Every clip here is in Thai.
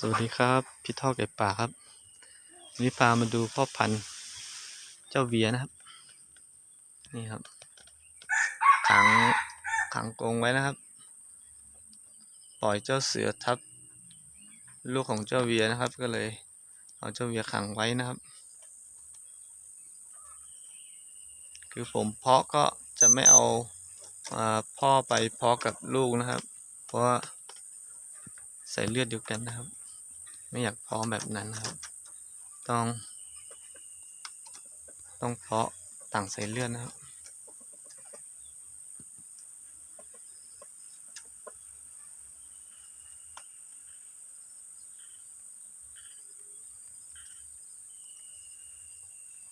สวัสดีครับ พี่ท่อเก็บป่าครับวันนี้พามาดูพ่อพันธุ์เจ้าเวียนะครับ นี่ครับขังขังกรงไว้นะครับ ปล่อยเจ้าเสือทับ ลูกของเจ้าเวียนะครับ ก็เลย เอาเจ้าเวียขังไว้นะครับ คือผมเพาะก็จะไม่เอาพ่อไปเพาะกับลูกนะครับ เพราะใส่เลือดเดียวกันนะครับ ไม่อยากเพาะแบบนั้นครับ ต้อง ต้องเพาะต่างสายเลือดนะครับ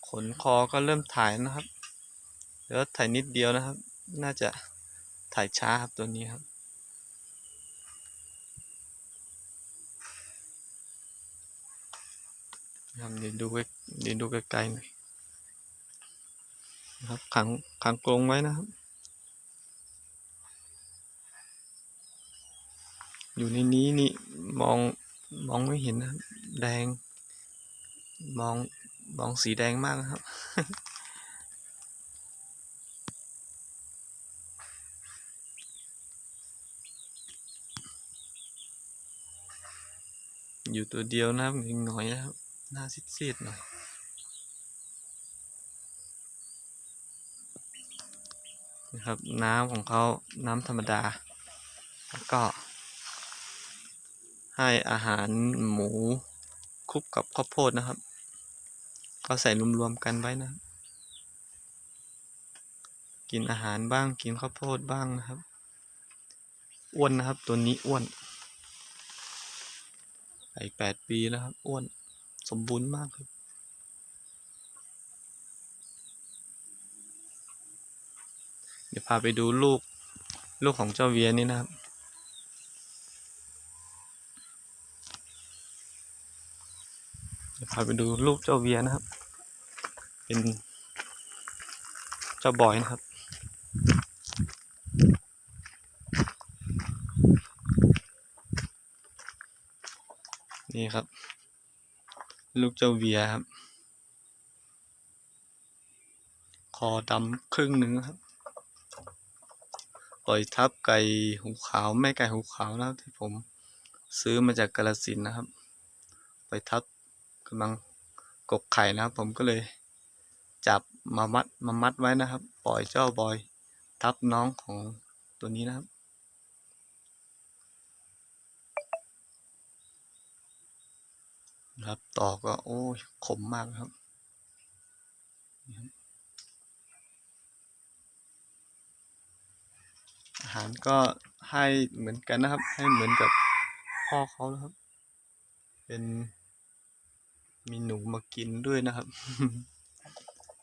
ขนคอก็เริ่มถ่ายนะครับเหลือถ่ายนิดเดียวนะครับ น่าจะถ่ายช้าครับตัวนี้ครับ นะครับเดี๋ยวดูใกล้เดี๋ยวดูไกลๆหน่อยนะครับขังขังกรงไว้นะครับ อยู่ในนี้นี่มองมองไม่เห็นนะแดง มองมองสีแดงมากนะครับอยู่ตัวเดียวนะครับหน่อยนะครับ หน้าซีดๆหน่อยนะครับน้ำของเขาน้ำธรรมดา แล้วก็ให้อาหารหมูคลุกกับข้าวโพดนะครับ ก็ใส่รวมๆกันไว้นะ กินอาหารบ้างกินข้าวโพดบ้างนะครับ อ้วนนะครับตัวนี้อ้วนอายุแปดปีแล้วครับ อ้วน สมบูรณ์มากครับ เดี๋ยวพาไปดูลูก ลูกของเจ้าเวียนี่นะครับ เดี๋ยวพาไปดูลูกเจ้าเวียนะครับ เป็นเจ้าบอยนะครับนี่ครับ ลูกเจ้าเวียครับ คอดำครึ่งหนึ่งครับปล่อยทับไก่หูขาวแม่ไก่หูขาวนะครับที่ผมซื้อมาจากกาลสินนะครับ ปล่อยทับกำลังกกไข่นะครับ ผมก็เลยจับมามัดมามัดไว้นะครับ ปล่อยเจ้าบอยทับน้องของตัวนี้นะครับ นะ ครับต่อก็โอ้ขมมากครับนี่ครับ อาหารก็ให้เหมือนกันนะครับ ให้เหมือนกับพ่อเขานะครับ เป็นมีหนูมากินด้วยนะครับ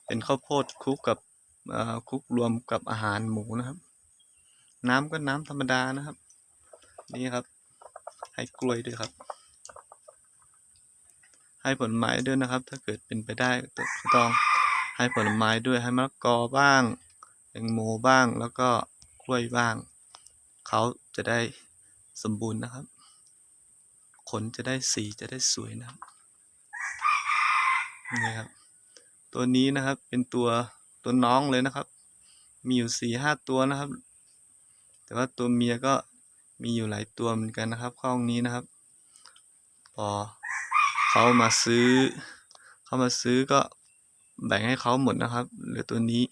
เป็นข้าวโพดคลุกกับคลุกรวมกับอาหารหมูนะครับ น้ำก็น้ำธรรมดานะครับ นี่ครับ ให้กล้วยด้วยครับ ให้ผลไม้ด้วยนะครับ ถ้าเกิดเป็นไปได้ก็ต้องให้ผลไม้ด้วยให้มะละกอบ้างแตงโมบ้างแล้วก็กล้วยบ้าง เขาจะได้สมบูรณ์นะครับ ขนจะได้สีจะได้สวยนะครับนี่ครับ ตัวนี้นะครับเป็นตัวตัวน้องเลยนะครับ มีอยู่สี่ห้าตัวนะครับ แต่ว่าตัวเมียก็มีอยู่หลายตัวเหมือนกันนะครับข้องนี้นะครับ พอ เขามาซื้อ เขามาซื้อก็แบ่งให้เขาหมดนะครับ เหลือตัวนี้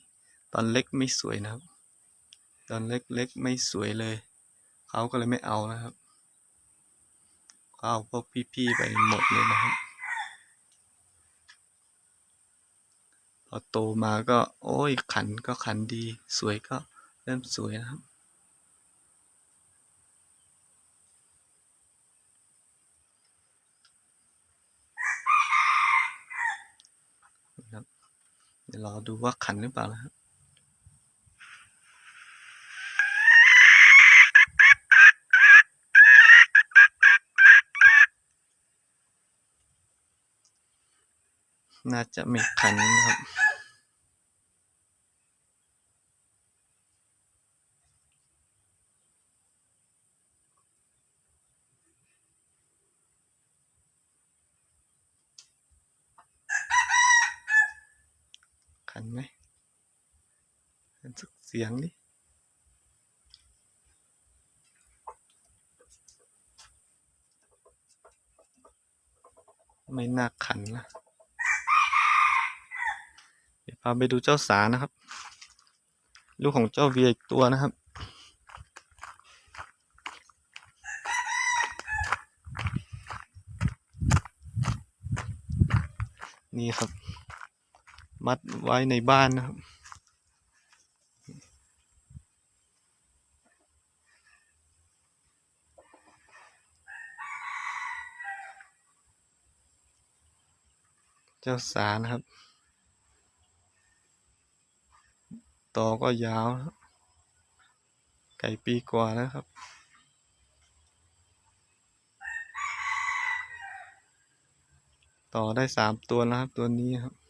ตอนเล็กไม่สวยนะครับ ตอนเล็กๆไม่สวยเลย เขาก็เลยไม่เอานะครับเขาเอาพวกพี่ๆไปหมดเลยนะครับพอโตมาก็ โอ้ยขันก็ขันดี สวยก็เริ่มสวยนะครับนะครับ ดี๋ยวรอดูว่าขันหรือเปล่านะครับน่าจะไม่ขันนะครับ ขันไหมเป็นสักเสียงดิไม่น่าขันนะเดี๋ยวพาไปดูเจ้าสานะครับ ลูกของเจ้าเวียอีกตัวนะครับนี่ครับ มัดไว้ในบ้านนะครับ เจ้าสานะครับ ต่อก็ยาว ไก่ปีกว่าแล้วครับต่อได้สามตัวแล้วครับ ตัวนี้ครับ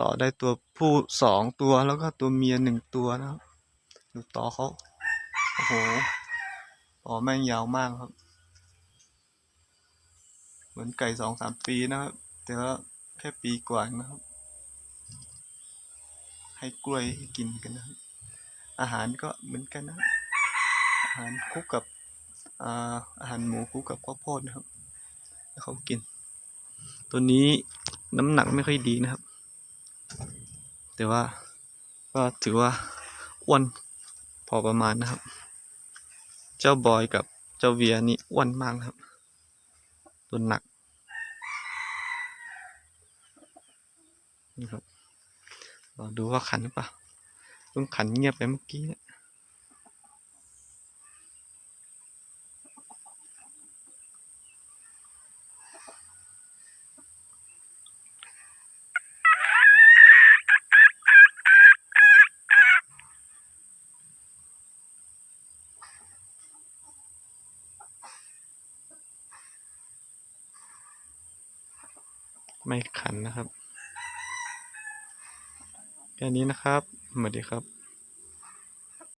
ต่อได้ตัวผู้สองตัวแล้วก็ตัวเมียหนึ่งตัวนะครับ ดูต่อเขาโอ้โหต่อแม่งยาวมากครับ เหมือนไก่สองสามปีนะครับ แต่ว่าแค่ปีกว่าเองนะครับ ให้กล้วยให้กินกันนะครับ อาหารก็เหมือนกันนะ อาหารคุกกับอ่าอาหารหมูคุกกับข้าวโพดนะครับให้เขากิน ตัวนี้น้ำหนักไม่ค่อยดีนะครับ แต่ว่าก็ถือว่าอ้วนพอประมาณนะครับ เจ้าบอยกับเจ้าเวียนี่อ้วนมากนะครับตัวหนักนี่ครับลองดูว่าขันหรือเปล่าต้องขันเงียบไปเมื่อกี้เนี่ย ไม่ขันนะครับ แค่นี้นะครับสวัสดีครับ